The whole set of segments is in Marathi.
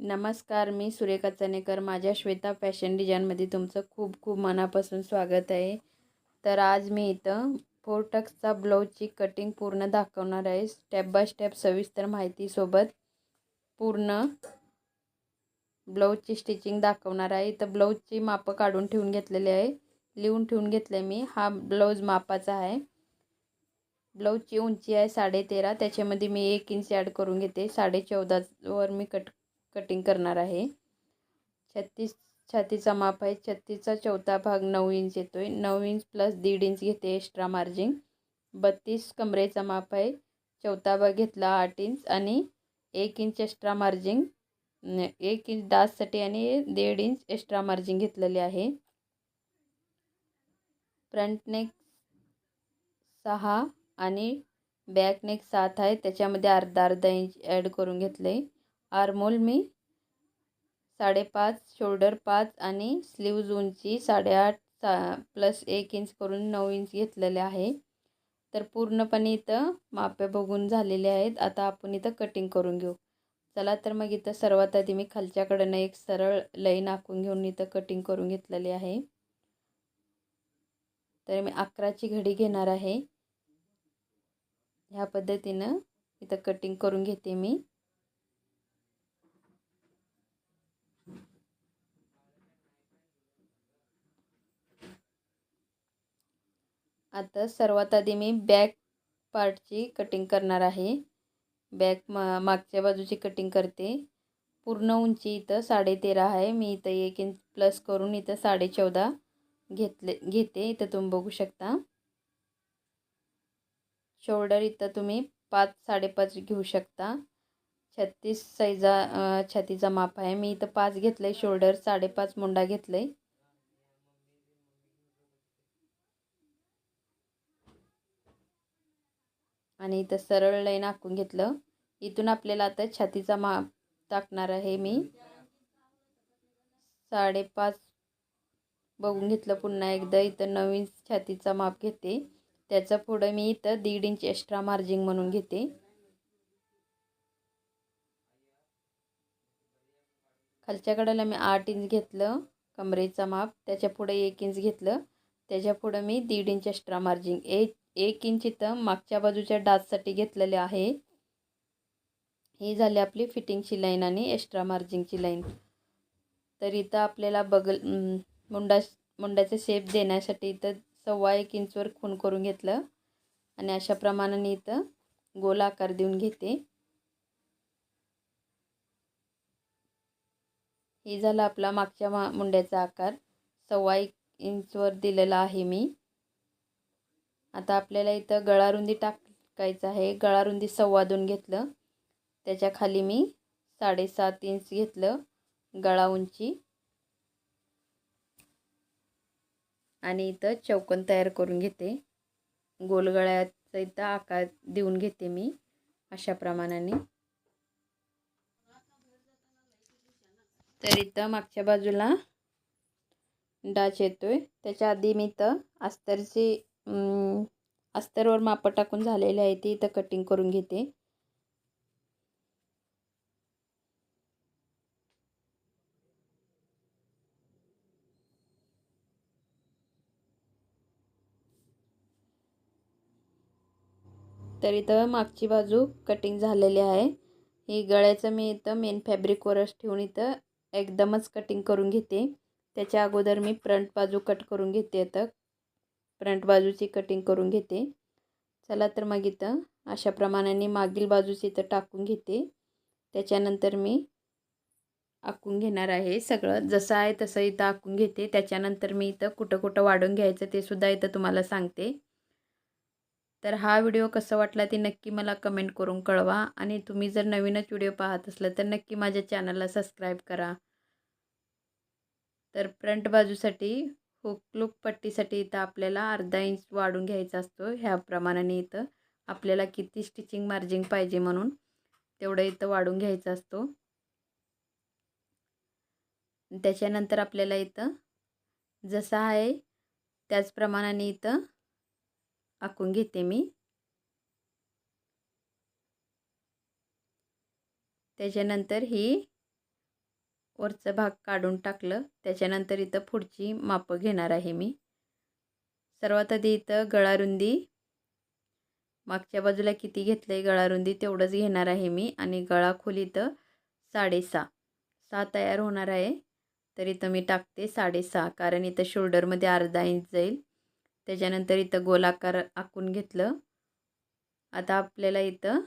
नमस्कार मी सुरेखा चनेकर माझ्या श्वेता फॅशन डिझाईनमध्ये तुमचं खूप खूप मनापासून स्वागत आहे. तर आज मी इथं फोर टक्सचा ब्लाऊजची कटिंग पूर्ण दाखवणार आहे. स्टेप बाय स्टेप सविस्तर माहितीसोबत पूर्ण ब्लाऊजची स्टिचिंग दाखवणार आहे. इथं ब्लाऊजची मापं काढून ठेवून घेतलेली आहे. लिहून ठेवून घेतले मी. हा ब्लाऊज मापाचा आहे. ब्लाऊजची उंची आहे साडे तेरा त्याच्यामध्ये मी एक इंच ॲड करून घेते. साडे चौदावर मी कट कटिंग करणार आहे. छत्तीस छातीचा माप आहे. छत्तीसचा चौथा भाग नऊ इंच येतो आहे नऊ इंच प्लस दीड इंच घेते एक्स्ट्रा मार्जिंग बत्तीस कमरेचा माप आहे. चौथा भाग घेतला आठ इंच आणि एक इंच एक्स्ट्रा मार्जिंग एक इंच डाससाठी आणि दीड इंच एक्स्ट्रा मार्जिंग घेतलेले आहे. फ्रंट नेक सहा आणि बॅक नेक सात आहे. त्याच्यामध्ये अर्धा अर्धा इंच ॲड करून घेतले आरमोल मी. साडेपाच शोल्डर पाच आणि स्लीव्ज उंची साडेआठ सा प्लस एक इंच करून नऊ इंच घेतलेले आहे. तर पूर्णपणे इथं मापे बघून झालेले आहेत. आता आपण इथं कटिंग करून घेऊ. चला तर मग इथं सर्वात आधी मी खालच्याकडनं एक सरळ लईन आखून घेऊन इथं कटिंग करून घेतलेली आहे. तर मी अकराची घडी घेणार आहे. ह्या पद्धतीनं इथं कटिंग करून घेते मी. आता सर्वात आधी मी बॅक पार्टची कटिंग करणार आहे. बॅक मा मागच्या बाजूची कटिंग करते. पूर्ण उंची इथं साडे तेरा आहे. मी इथं एक इंच प्लस करून इथं साडे चौदा घेतले घेते. इथं तुम्ही बघू शकता. शोल्डर इथं तुम्ही पाच साडेपाच घेऊ शकता. छत्तीस साईजा छातीचा माप आहे. मी इथं पाच घेतलं आहे शोल्डर साडेपाच मुंडा घेतलं आहे आणि इथं सरळ लाईन आखून घेतलं. इथून आपल्याला आता छातीचा माप टाकणार आहे मी. साडेपाच बघून घेतलं पुन्हा एकदा. इथं नवीन छातीचा माप घेते. त्याचं पुढं मी इथं दीड इंच एक्स्ट्रा मार्जिंग म्हणून घेते. खालच्या कडेला मी आठ इंच घेतलं कमरेचा माप. त्याच्या पुढे एक इंच घेतलं. त्याच्या पुढं मी दीड इंच एक्स्ट्रा मार्जिंग एक एक इंच इथं मागच्या बाजूच्या डाचसाठी घेतलेले आहे. ही झाली आपली फिटिंगची लाईन आणि एक्स्ट्रा मार्जिंगची लाईन. तर इथं आपल्याला बगल मुंडा मुंड्याचा शेप देण्यासाठी इथं सव्वा एक इंचवर खून करून घेतलं. आणि अशा प्रमाणाने इथं गोल आकार देऊन घेते. हे झाला आपला मागच्या मा मुंड्याचा आकार. सव्वा एक इंचवर दिलेला आहे मी. आता आपल्याला इथं गळारुंदी टाकायचं आहे. गळारुंदी सव्वादून घेतलं. त्याच्याखाली मी साडेसात इंच घेतलं गळा उंची. आणि इथं चौकन तयार करून घेते. गोलगळ्याचा इथं आकार देऊन घेते मी अशा प्रमाणाने. तर इथं मागच्या बाजूला डाच येतोय. त्याच्या आधी मी इथं अस्तरची अस्तरवर मापं टाकून झालेले आहे ते इथं कटिंग करून घेते. तर इथं मागची बाजू कटिंग झालेली आहे. ही गळ्याचं मी इथं मेन फॅब्रिकवरच ठेवून इथं एकदमच कटिंग करून घेते. त्याच्या अगोदर मी फ्रंट बाजू कट करून घेते आता फ्रंट बाजूची कटिंग करून घेते. चला तर मग इथं अशा प्रमाणाने मागील बाजूची इथं टाकून घेते. त्याच्यानंतर मी आखून घेणार आहे सगळं. जसं आहे तसं इथं आखून घेते. त्याच्यानंतर मी इथं कुठं कुठं वाढून घ्यायचं ते सुद्धा इथं तुम्हाला सांगते. तर हा व्हिडिओ कसा वाटला ते नक्की मला कमेंट करून कळवा. आणि तुम्ही जर नवीनच व्हिडिओ पाहत असलं तर नक्की माझ्या चॅनलला सबस्क्राईब करा. तर फ्रंट बाजूसाठी हुक पट्टीसाठी इथं आपल्याला अर्धा इंच वाढून घ्यायचा असतो ह्या प्रमाणाने इथं. आपल्याला किती स्टिचिंग मार्जिंग पाहिजे म्हणून तेवढं इथं वाढून घ्यायचा असतो. त्याच्यानंतर आपल्याला इथं जसं आहे त्याच प्रमाणाने इथं आखून घेते मी. त्याच्यानंतर ही वरचा भाग काढून टाकलं. त्याच्यानंतर इथं पुढची मापं घेणार आहे मी. सर्वात आधी इथं गळारुंदी. मागच्या बाजूला किती घेतलं आहे गळारुंदी तेवढंच घेणार आहे मी आणि गळा खोली इथं साडेसहा. सहा तयार होणार आहे. तर इथं मी टाकते साडेसहा कारण इथं शोल्डरमध्ये अर्धा इंच जाईल. त्याच्यानंतर इथं गोलाकार आखून घेतलं. आता आपल्याला इथं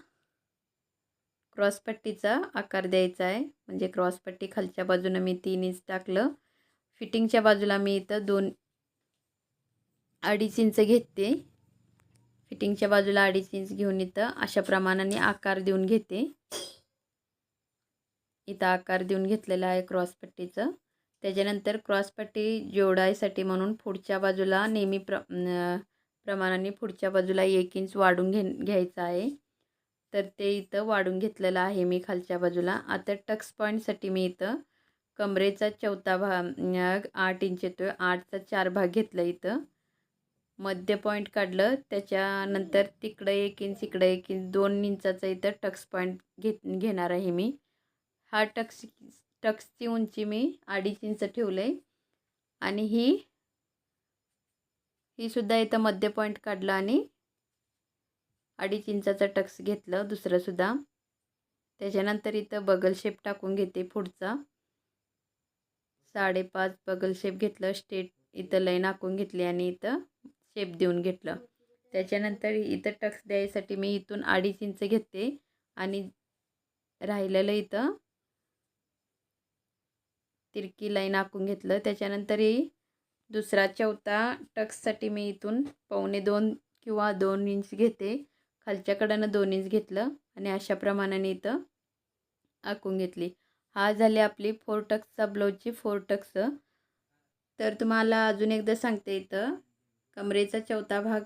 क्रॉसपट्टीचा आकार द्यायचा आहे. म्हणजे क्रॉसपट्टी खालच्या बाजूनं मी तीन इंच टाकलं. फिटिंगच्या बाजूला मी इथं दोन अडीच इंच घेते. फिटिंगच्या बाजूला अडीच इंच घेऊन इथं अशा प्रमाणाने आकार देऊन घेते. इथं आकार देऊन घेतलेला आहे क्रॉसपट्टीचं. त्याच्यानंतर क्रॉसपट्टी जोडायसाठी म्हणून पुढच्या बाजूला नेहमी प्र प्रमाणाने पुढच्या बाजूला एक इंच वाढून घे घ्यायचं आहे. तर ते इथं वाढून घेतलेलं आहे मी खालच्या बाजूला. आता टक्स पॉईंटसाठी मी इथं कमरेचा चौथा भाग आठ इंच येतो आहे आठचा चार भाग घेतला इथं. मध्य पॉईंट काढलं. त्याच्यानंतर तिकडं एक इंच इकडं एक इंच दोन इंचाचा इथं टक्स पॉईंट घेत घेणार आहे मी. हा टक्स टक्सची उंची मी अडीच इंच ठेवलं आहे आणि ही ही सुद्धा इथं मध्य पॉईंट काढलं आणि अडीच इंचाचा टक्स घेतलं दुसरंसुद्धा त्याच्यानंतर इथं बगल शेप टाकून घेते पुढचा. साडेपाच बगल शेप घेतलं स्टेट इथं लाईन आखून घेतली आणि इथं शेप देऊन घेतलं. त्याच्यानंतर इथं टक्स द्यायसाठी मी इथून अडीच इंच घेते आणि राहिलेलं इथं तिरकी लाईन आखून घेतलं. त्याच्यानंतरही दुसरा चौथा टक्ससाठी मी इथून पावणे दोन किंवा दोन इंच घेते. खालच्याकडनं दोन इंच घेतलं आणि अशा प्रमाणाने इथं आखून घेतली. हा झाली आपली फोर टक्सचा ब्लाऊजची फोर टक्स तर तुम्हाला अजून एकदा सांगते इथं कमरेचा चौथा भाग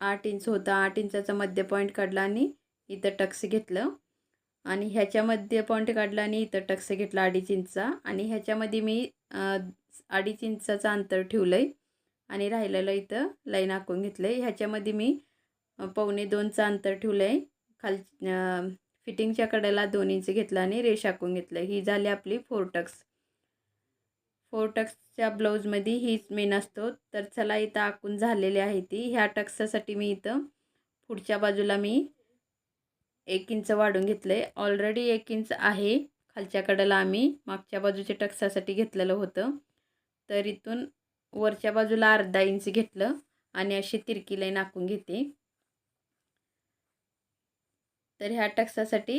आठ इंच होता. आठ इंचाचा मध्य पॉईंट काढला आणि इथं टक्स घेतलं. आणि ह्याच्यामध्ये पॉईंट काढला आणि इथं टक्स घेतला अडीच इंचचा. आणि ह्याच्यामध्ये मी अडीच इंचाचं अंतर ठेवलं आहे आणि राहिलेलं इथं लाईन आखून घेतलं आहे ह्याच्यामध्ये मी पावणे दोनचं अंतर ठेवलं आहे खाल फिटिंगच्या कडेला दोन इंच घेतलं आणि रेष आखून घेतलं ही झाली आपली फोर टक्स. फोर टक्सच्या ब्लाऊजमध्ये हीच मेन असतो. तर चला इथं आखून झालेली आहे ती. ह्या टक्सासाठी मी इथं पुढच्या बाजूला मी एक इंच वाढून घेतलं आहे ऑलरेडी एक इंच आहे. खालच्या कडेला आम्ही मागच्या बाजूच्या टक्सासाठी घेतलेलं होतं. तर इथून वरच्या बाजूला अर्धा इंच घेतलं आणि अशी तिरकी लाईन आखून घेते. तर ह्या टक्सासाठी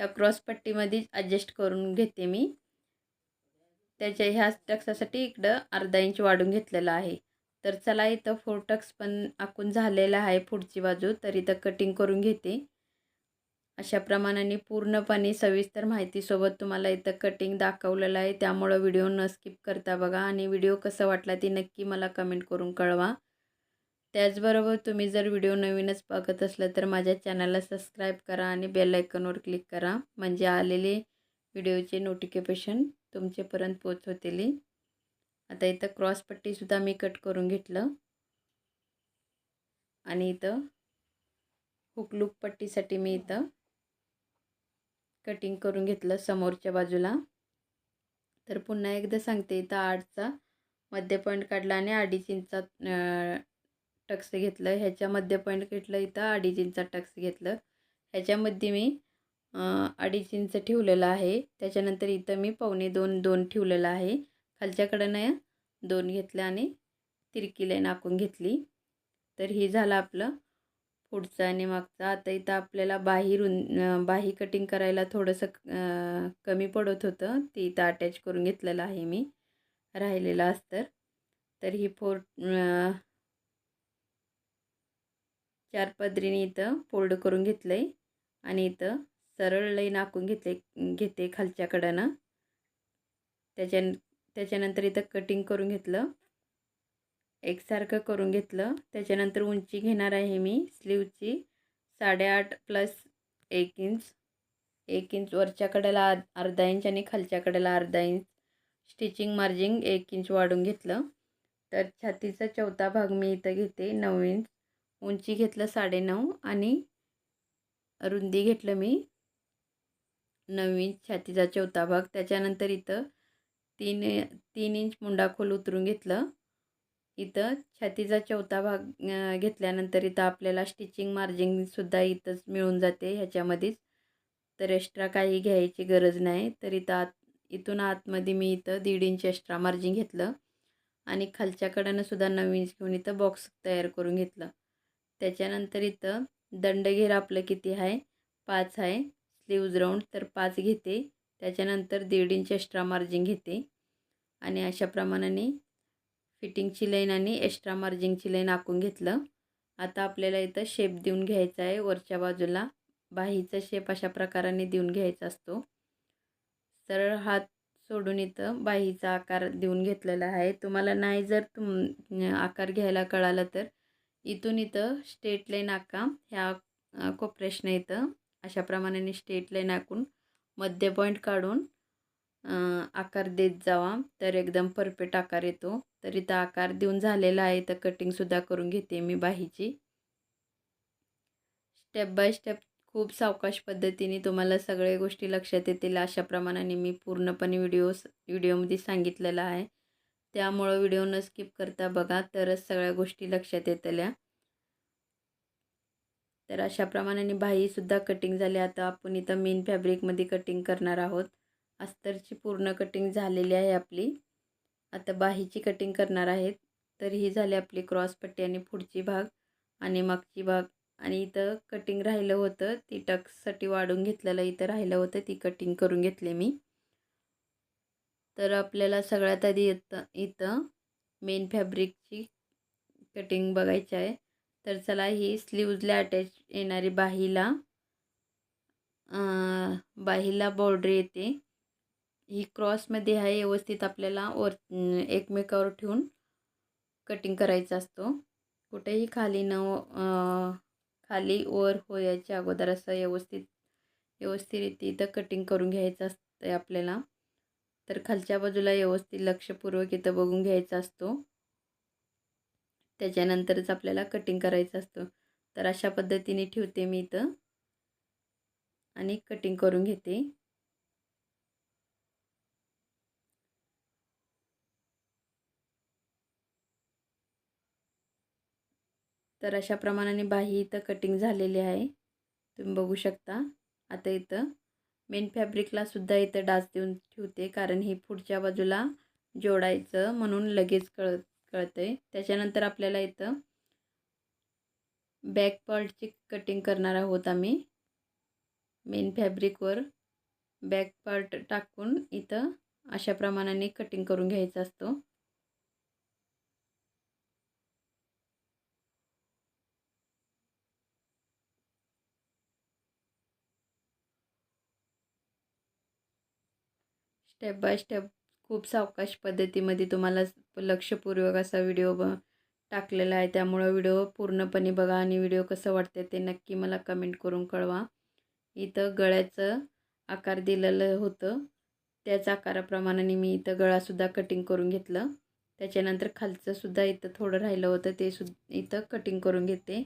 ह्या क्रॉसपट्टीमध्ये ॲडजस्ट करून घेते मी. त्याच्या ह्या टक्सासाठी इकडं अर्धा इंच वाढून घेतलेलं आहे. तर चला इथं फोर टक्स पण आखून झालेलं आहे पुढची बाजू तर इथं कटिंग करून घेते. अशा प्रमाणाने पूर्णपणे सविस्तर माहितीसोबत तुम्हाला इथं कटिंग दाखवलेलं आहे. त्यामुळं व्हिडिओ न स्किप करता बघा आणि व्हिडिओ कसं वाटला ती नक्की मला कमेंट करून कळवा. त्याचबरोबर तुम्ही जर व्हिडिओ नवीनच बघत असलं तर माझ्या चॅनलला सबस्क्राईब करा आणि बेल आयकनवर क्लिक करा. म्हणजे आलेले व्हिडिओचे नोटिफिकेशन तुमच्यापर्यंत पोचवतील आता इथं क्रॉसपट्टीसुद्धा मी कट करून घेतलं. आणि इथं हुकलूक पट्टीसाठी मी इथं कटिंग करून घेतलं समोरच्या बाजूला. तर पुन्हा एकदा सांगते इथं आठचा मध्य पॉईंट काढला आणि अडीच इंचा टक्स घेतलं ह्याच्यामध्ये पॉईंट घेतलं इथं अडीच इंचा टक्स घेतलं. ह्याच्यामध्ये मी अडीच इंच ठेवलेलं आहे. त्याच्यानंतर इथं मी पावणे दोन दोन ठेवलेलं आहे. खालच्याकडनं दोन घेतलं आणि तिरकी लाईन आखून घेतली. तर ही झालं आपलं पुढचं आणि मागचं. आता इथं आपल्याला बाही बाही कटिंग करायला थोडंसं कमी पडत होतं. ते इथं अटॅच करून घेतलेलं आहे मी. राहिलेलं असतं. तर ही फोर चार पदरीने इथं फोल्ड करून घेतलं आहे आणि इथं सरळ लाईन आखून घेतले घेते खालच्या कडानं. त्याच्या त्याच्यानंतर इथं कटिंग करून घेतलं. एकसारखं करून घेतलं. त्याच्यानंतर उंची घेणार आहे मी स्लीवची साडेआठ प्लस एक इंच एक इंच वरच्या कडेला अर्धा इंच आणि खालच्या कडेला अर्धा इंच स्टिचिंग मार्जिंग एक इंच वाढून घेतलं. तर छातीचा चौथा भाग मी इथं घेते नऊ इंच उंची घेतलं साडेनऊ आणि रुंदी घेतलं मी नऊ इंच छातीचा चौथा भाग. त्याच्यानंतर इथं तीन तीन इंच मुंडाखोल उतरून घेतलं. इथं छातीचा चौथा भाग घेतल्यानंतर इथं आपल्याला स्टिचिंग मार्जिनसुद्धा इथंच मिळून जाते. ह्याच्यामध्येच तर एक्स्ट्रा काही घ्यायची गरज नाही. तर इथं आत इथून आतमध्ये मी इथं दीड इंच एक्स्ट्रा मार्जिन घेतलं. आणि खालच्याकडनं सुद्धा नऊ इंच घेऊन इथं बॉक्स तयार करून घेतलं. त्याच्यानंतर इथं दंडघेर आपलं किती आहे? पाच आहे. स्लीव्ज राऊंड तर पाच घेते. त्याच्यानंतर दीड इंच एक्स्ट्रा मार्जिन घेते. आणि अशा प्रमाणाने फिटिंगची लाईन आणि एक्स्ट्रा मार्जिंगची लाईन आखून घेतलं. आता आपल्याला इथं शेप देऊन घ्यायचा आहे. वरच्या बाजूला बाहीचा शेप अशा प्रकाराने देऊन घ्यायचा असतो. सरळ हात सोडून इथं बाहीचा आकार देऊन घेतलेला आहे. तुम्हाला नाही जर तुम आकार घ्यायला कळालं तर इथून इथं स्टेट लाईन आका ह्या कोपरेशन इथं अशा प्रमाणाने स्टेट लाईन आखून मध्य पॉईंट काढून आकार देत जावा. तर एकदम परफेक्ट आकार येतो. तर इथं आकार देऊन झालेला आहे. तर कटिंगसुद्धा करून घेते मी बाहीची. स्टेप बाय स्टेप खूप सावकाश पद्धतीने तुम्हाला सगळ्या गोष्टी लक्षात येतील. अशा प्रमाणाने मी पूर्णपणे व्हिडिओ व्हिडिओमध्ये सांगितलेलं आहे. त्यामुळं व्हिडिओ न स्किप करता बघा तरच सगळ्या गोष्टी लक्षात येतल्या. तर अशा प्रमाणाने बाहीसुद्धा कटिंग झाली. आता आपण इथं मेन फॅब्रिकमध्ये कटिंग करणार आहोत. अस्तरची पूर्ण कटिंग झालेली आहे आपली. आता बाहीची कटिंग करणार आहेत. तर ही झाली आपली क्रॉस पट्टी आणि पुढची भाग आणि मागची भाग. आणि इथं कटिंग राहिलं होतं ती टक्ससाठी वाढून घेतलेलं इथं राहिलं होतं ती कटिंग करून घेतली मी. तर आपल्याला सगळ्यात आधी येतं इथं मेन फॅब्रिकची कटिंग बघायची आहे. तर चला ही स्लीव्जला अटॅच येणारी बाहीला बाहीला बॉर्डर येते. ही क्रॉसमध्ये आहे व्यवस्थित आपल्याला वर एकमेकावर ठेवून कटिंग करायचा असतो. कुठेही खाली न खाली वर होयाच्या अगोदर असं व्यवस्थित व्यवस्थित इथं कटिंग करून घ्यायचं असतं आपल्याला. तर खालच्या बाजूला व्यवस्थित लक्षपूर्वक इथं बघून घ्यायचा असतो. त्याच्यानंतरच आपल्याला कटिंग करायचं असतं. तर अशा पद्धतीने ठेवते मी इथं. आणि कटिंग करून घेते. तर अशा प्रमाणाने बाही इथं कटिंग झालेली आहे. तुम्ही बघू शकता. आता इथं मेन फॅब्रिकला सुद्धा इथं डास देऊन ठेवते कारण हे पुढच्या बाजूला जोडायचं म्हणून लगेच कळ कळतं आहे त्याच्यानंतर आपल्याला इथं बॅक पार्टची कटिंग करणार आहोत आम्ही. मेन फॅब्रिकवर बॅक पार्ट टाकून इथं अशा प्रमाणाने कटिंग करून घ्यायचा असतो. स्टेप बाय स्टेप खूप सावकाश पद्धतीमध्ये तुम्हाला लक्षपूर्वक असा व्हिडिओ ब टाकलेला आहे. त्यामुळं व्हिडिओ पूर्णपणे बघा आणि व्हिडिओ कसं वाटते ते नक्की मला कमेंट करून कळवा. इथं गळ्याचं आकार दिलेलं होतं. त्याच आकाराप्रमाणे मी इथं गळासुद्धा कटिंग करून घेतलं. त्याच्यानंतर खालचंसुद्धा इथं थोडं राहिलं होतं ते सु इथं कटिंग करून घेते.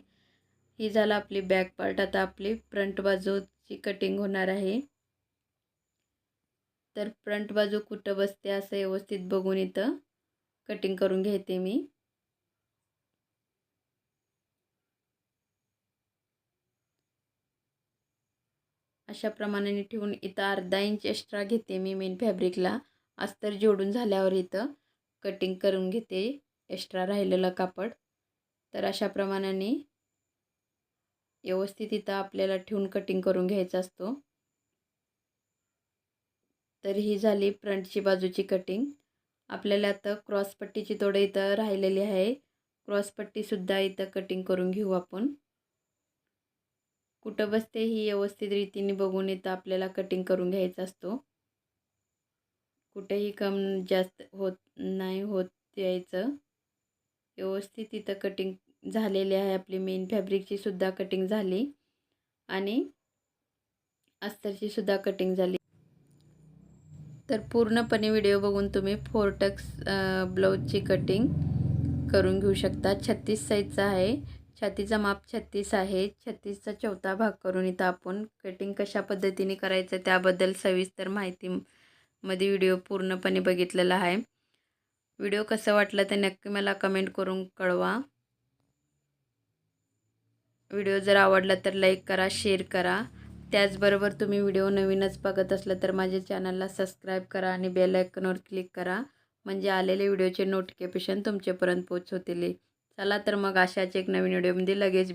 ही झालं आपली बॅक पार्ट आता आपली फ्रंट बाजूची कटिंग होणार आहे. तर फ्रंट बाजू कुठं बसते असं व्यवस्थित बघून इथं कटिंग करून घेते मी. अशा प्रमाणाने ठेवून इथं अर्धा इंच एक्स्ट्रा घेते मी मेन फॅब्रिकला अस्तर जोडून झाल्यावर इथं कटिंग करून घेते एक्स्ट्रा राहिलेलं कापड. तर अशा प्रमाणाने व्यवस्थित इथं आपल्याला ठेवून कटिंग करून घ्यायचा असतो. तर ही झाली फ्रंटची बाजूची कटिंग. आपल्याला आता क्रॉसपट्टीची थोडं इथं राहिलेली आहे. क्रॉसपट्टीसुद्धा इथं कटिंग करून घेऊ आपण. कुठं बसते ही व्यवस्थित रीतीने बघून इथं आपल्याला कटिंग करून घ्यायचा असतो. कुठेही कम जास्त होत नाही होत यायचं. व्यवस्थित इथं कटिंग झालेली आहे. आपली मेन फॅब्रिकची सुद्धा कटिंग झाली. आणि अस्तरची सुद्धा कटिंग झाली. तर पूर्णपणे व्हिडिओ बघून तुम्ही फोर टक्स ब्लाऊजची कटिंग करून घेऊ शकता. छत्तीस साईजचा आहे. छातीचा माप छत्तीस आहे. छत्तीसचा चौथा भाग करून इथं आपण कटिंग कशा पद्धतीने करायचं त्याबद्दल सविस्तर माहिती मध्ये व्हिडिओ पूर्णपणे बघितलेला आहे. व्हिडिओ कसं वाटलं ते नक्की मला कमेंट करून कळवा. व्हिडिओ जर आवडला तर लाईक करा शेअर करा. त्याचबरोबर तुम्ही व्हिडिओ नवीनच बघत असलं तर माझ्या चॅनलला सबस्क्राईब करा आणि बेल आयकॉनवर क्लिक करा. म्हणजे आलेले व्हिडिओचे नोटिफिकेशन तुमच्यापर्यंत पोचवतील चला तर मग अशाच एक नवीन व्हिडिओमध्ये लगेच